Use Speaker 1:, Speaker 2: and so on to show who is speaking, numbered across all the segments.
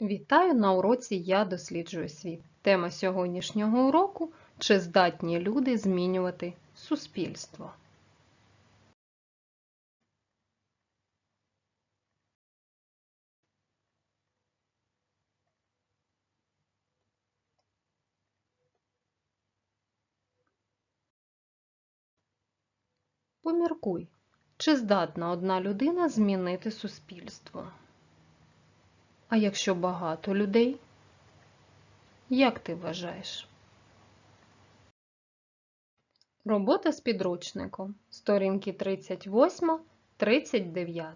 Speaker 1: Вітаю на уроці Я досліджую світ. Тема сьогоднішнього уроку чи здатні люди змінювати суспільство. Поміркуй, чи здатна одна людина змінити суспільство? А якщо багато людей? Як ти вважаєш? Робота з підручником. Сторінки 38-39.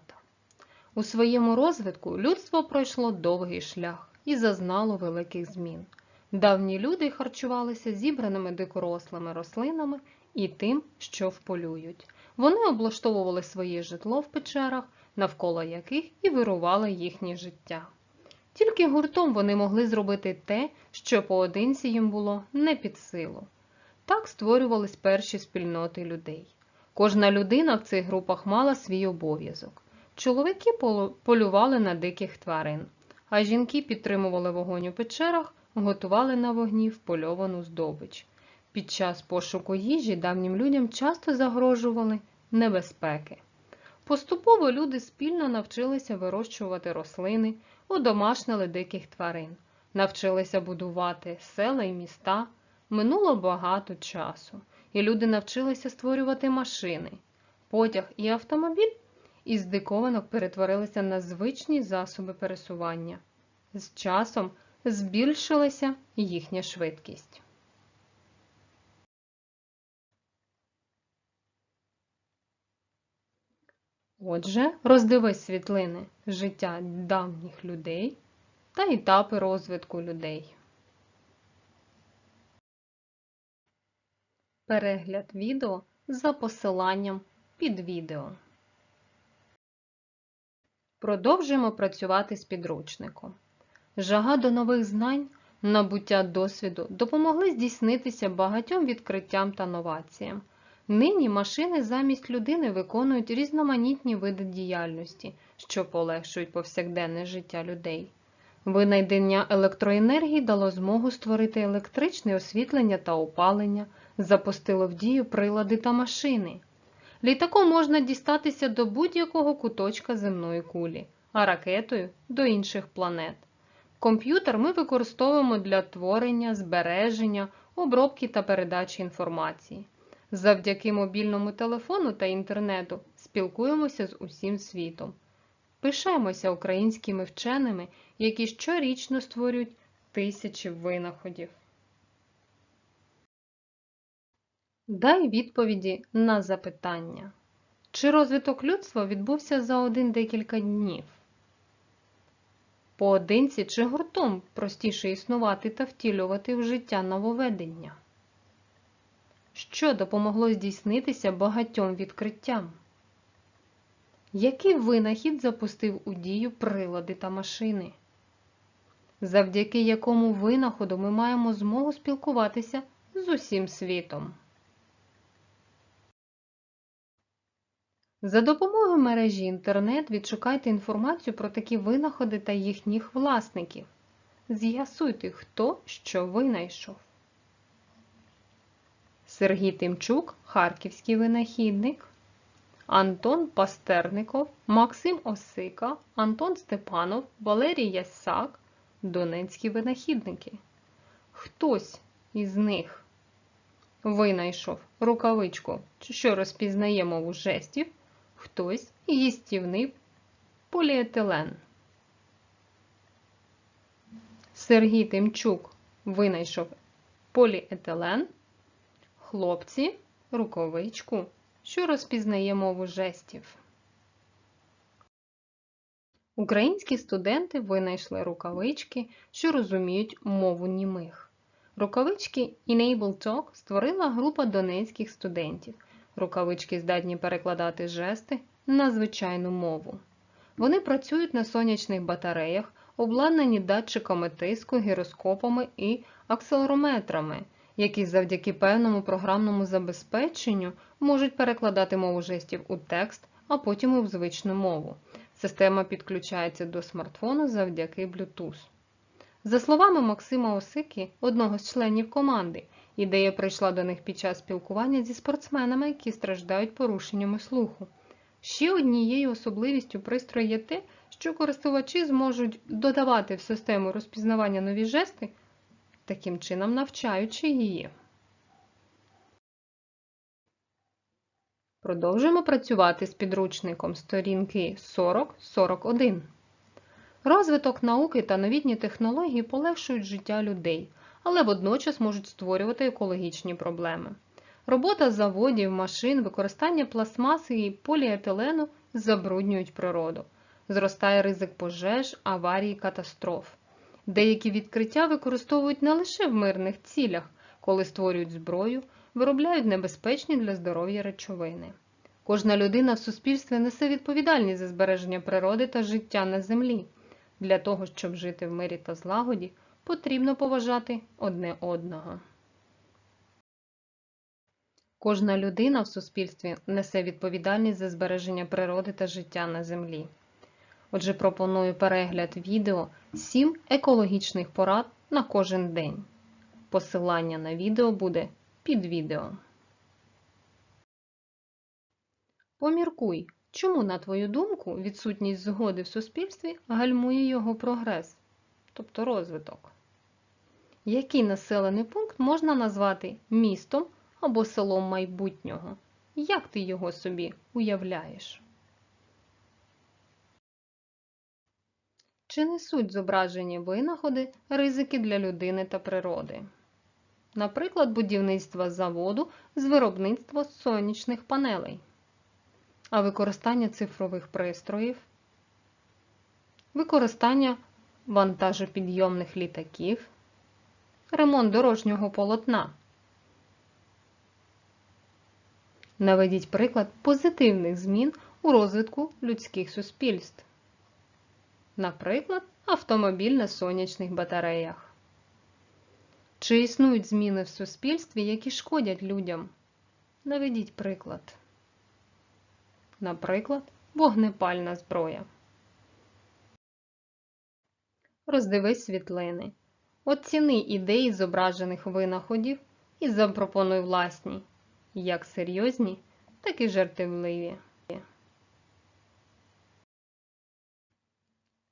Speaker 1: У своєму розвитку людство пройшло довгий шлях і зазнало великих змін. Давні люди харчувалися зібраними дикорослими рослинами і тим, що вполюють. Вони облаштовували своє житло в печерах, навколо яких і вирувало їхнє життя. Тільки гуртом вони могли зробити те, що поодинці їм було не під силу. Так створювались перші спільноти людей. Кожна людина в цих групах мала свій обов'язок. Чоловіки полювали на диких тварин, а жінки підтримували вогонь у печерах, готували на вогні впольовану здобич. Під час пошуку їжі давнім людям часто загрожували небезпеки. Поступово люди спільно навчилися вирощувати рослини, удомашнили диких тварин, навчилися будувати села і міста. Минуло багато часу, і люди навчилися створювати машини. Потяг і автомобіль із дикованок перетворилися на звичні засоби пересування. З часом збільшилася їхня швидкість. Отже, роздивись світлини життя давніх людей та етапи розвитку людей. Перегляд відео за посиланням під відео. Продовжуємо працювати з підручником. Жага до нових знань, набуття досвіду допомогли здійснитися багатьом відкриттям та новаціям. Нині машини замість людини виконують різноманітні види діяльності, що полегшують повсякденне життя людей. Винайдення електроенергії дало змогу створити електричне освітлення та опалення, запустило в дію прилади та машини. Літаком можна дістатися до будь-якого куточка земної кулі, а ракетою до інших планет. Комп'ютер ми використовуємо для творення, збереження, обробки та передачі інформації. Завдяки мобільному телефону та інтернету спілкуємося з усім світом. Пишаємося українськими вченими, які щорічно створюють тисячі винаходів. Дай відповіді на запитання. Чи розвиток людства відбувся за один декілька днів? Поодинці чи гуртом простіше існувати та втілювати в життя нововведення? Що допомогло здійснитися багатьом відкриттям. Який винахід запустив у дію прилади та машини? Завдяки якому винаходу ми маємо змогу спілкуватися з усім світом. За допомогою мережі інтернет відшукайте інформацію про такі винаходи та їхніх власників. З'ясуйте, хто що винайшов. Сергій Тимчук, харківський винахідник, Антон Пастерников, Максим Осика, Антон Степанов, Валерій Ясак, Донецькі винахідники. Хтось із них винайшов рукавичку, що розпізнає мову жестів, хтось їстівний поліетилен. Сергій Тимчук винайшов поліетилен хлопці рукавичку, що розпізнає мову жестів. Українські студенти винайшли рукавички, що розуміють мову німих. Рукавички Enable Talk створила група донецьких студентів. Рукавички здатні перекладати жести на звичайну мову. Вони працюють на сонячних батареях, обладнані датчиками тиску, гіроскопами і акселерометрами які завдяки певному програмному забезпеченню можуть перекладати мову жестів у текст, а потім в звичну мову. Система підключається до смартфону завдяки Bluetooth. За словами Максима Осики, одного з членів команди, ідея прийшла до них під час спілкування зі спортсменами, які страждають порушеннями слуху. Ще однією особливістю пристрою є те, що користувачі зможуть додавати в систему розпізнавання нові жести, таким чином навчаючи її. Продовжуємо працювати з підручником сторінки 40-41. Розвиток науки та новітні технології полегшують життя людей, але водночас можуть створювати екологічні проблеми. Робота заводів, машин, використання пластмаси і поліетилену забруднюють природу. Зростає ризик пожеж, аварій, катастроф. Деякі відкриття використовують не лише в мирних цілях, коли створюють зброю, виробляють небезпечні для здоров'я речовини. Кожна людина в суспільстві несе відповідальність за збереження природи та життя на землі. Для того, щоб жити в мирі та злагоді, потрібно поважати одне одного. Кожна людина в суспільстві несе відповідальність за збереження природи та життя на землі. Отже, пропоную перегляд відео 7 екологічних порад на кожен день. Посилання на відео буде під відео. Поміркуй, чому, на твою думку, відсутність згоди в суспільстві гальмує його прогрес, тобто розвиток. Який населений пункт можна назвати містом або селом майбутнього? Як ти його собі уявляєш? Чи несуть зображені винаходи ризики для людини та природи? Наприклад, будівництво заводу з виробництва сонячних панелей, а використання цифрових пристроїв, використання вантажопідйомних літаків, ремонт дорожнього полотна. Наведіть приклад позитивних змін у розвитку людських суспільств. Наприклад, автомобіль на сонячних батареях. Чи існують зміни в суспільстві, які шкодять людям? Наведіть приклад. Наприклад, вогнепальна зброя. Роздивись світлини. Оціни ідеї зображених винаходів і запропонуй власні, як серйозні, так і жартівливі.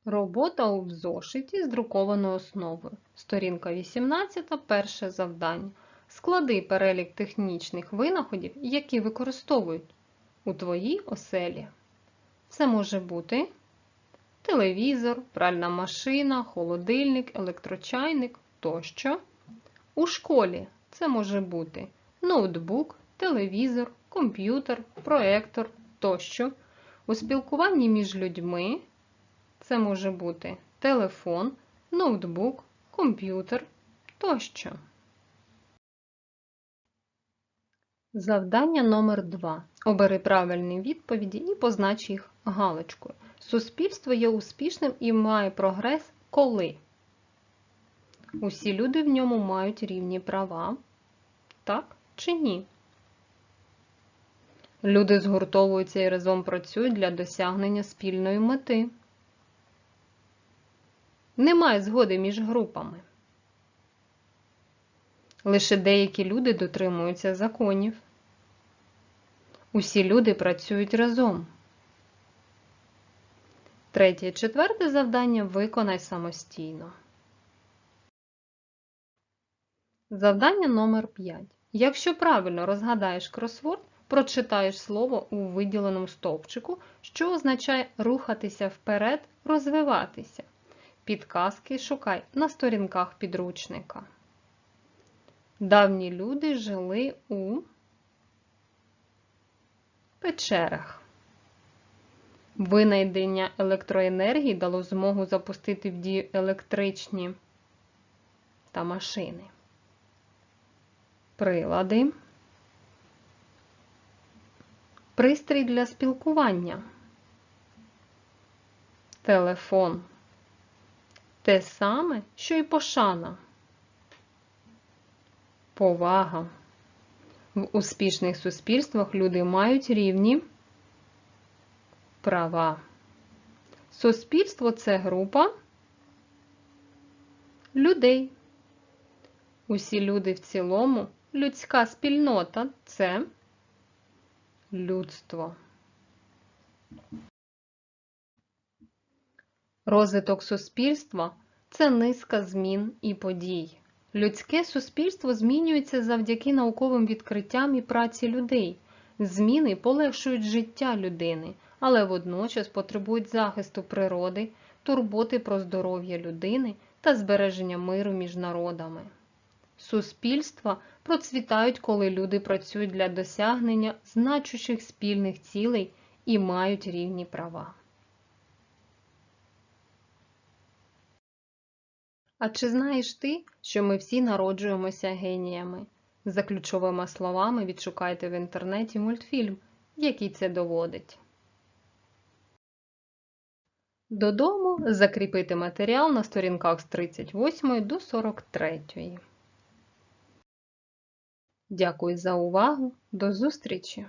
Speaker 1: Робота у зошиті з друкованою основою. Сторінка 18, перше завдання. Склади перелік технічних винаходів, які використовують у твоїй оселі. Це може бути телевізор, пральна машина, холодильник, електрочайник тощо. У школі це може бути ноутбук, телевізор, комп'ютер, проектор тощо. У спілкуванні між людьми це може бути телефон, ноутбук, комп'ютер тощо. Завдання номер 2 Обери правильні відповіді і познач їх галочкою. Суспільство є успішним і має прогрес коли? Усі люди в ньому мають рівні права. Так чи ні? Люди згуртовуються і разом працюють для досягнення спільної мети. Немає згоди між групами. Лише деякі люди дотримуються законів. Усі люди працюють разом. Третє і четверте завдання виконай самостійно. Завдання номер 5. Якщо правильно розгадаєш кросворд, прочитаєш слово у виділеному стовпчику, що означає рухатися вперед, розвиватися. Підказки шукай на сторінках підручника. Давні люди жили у печерах. Винайдення електроенергії дало змогу запустити в дію електричні та машини. Прилади. Пристрій для спілкування. Телефон. Те саме, що й пошана. Повага. В успішних суспільствах люди мають рівні права. Суспільство це група людей. Усі люди в цілому, людська спільнота це людство. Розвиток суспільства це низка змін і подій. Людське суспільство змінюється завдяки науковим відкриттям і праці людей. Зміни полегшують життя людини, але водночас потребують захисту природи, турботи про здоров'я людини та збереження миру між народами. Суспільства процвітають, коли люди працюють для досягнення значущих спільних цілей і мають рівні права. А чи знаєш ти, що ми всі народжуємося геніями? За ключовими словами відшукайте в інтернеті мультфільм, який це доводить. Додому закріпити матеріал на сторінках з 38 до 43. Дякую за увагу. До зустрічі!